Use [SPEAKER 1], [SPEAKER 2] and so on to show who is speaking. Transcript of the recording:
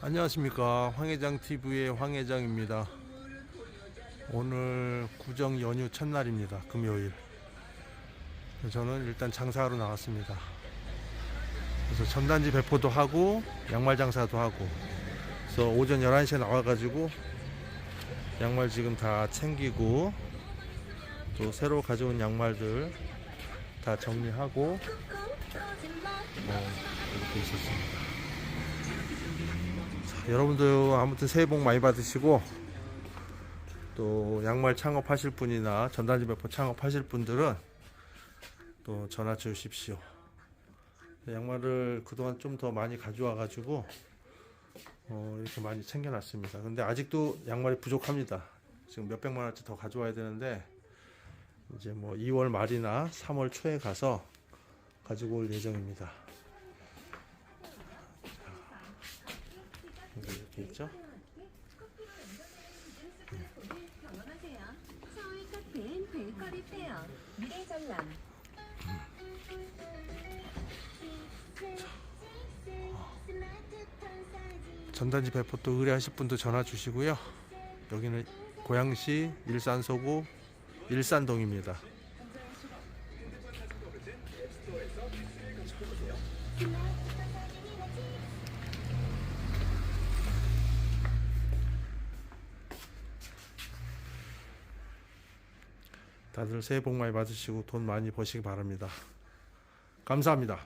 [SPEAKER 1] 안녕하십니까 황회장 TV의 황회장입니다. 오늘 구정 연휴 첫날입니다. 금요일. 저는 일단 장사하러 나왔습니다. 그래서 전단지 배포도 하고 양말 장사도 하고. 그래서 오전 11시에 나와가지고 양말 지금 다 챙기고 또 새로 가져온 양말들 다 정리하고 어, 이렇게 있었습니다. 여러분들 아무튼 새해 복 많이 받으시고 또 양말 창업하실 분이나 전단지 배포 창업하실 분들은 또 전화 주십시오. 양말을 그동안 좀 더 많이 가져와 가지고 어, 이렇게 많이 챙겨놨습니다. 근데 아직도 양말이 부족합니다. 지금 몇 백만 원치 더 가져와야 되는데 이제 뭐 2월 말이나 3월 초에 가서 가지고 올 예정입니다. 이렇게 있죠? 전단지 배포 또 의뢰하실 분도 전화 주시고요. 여기는 고양시 일산 서구 일산동입니다. 다들 새해 복 많이 받으시고 돈 많이 버시기 바랍니다. 감사합니다.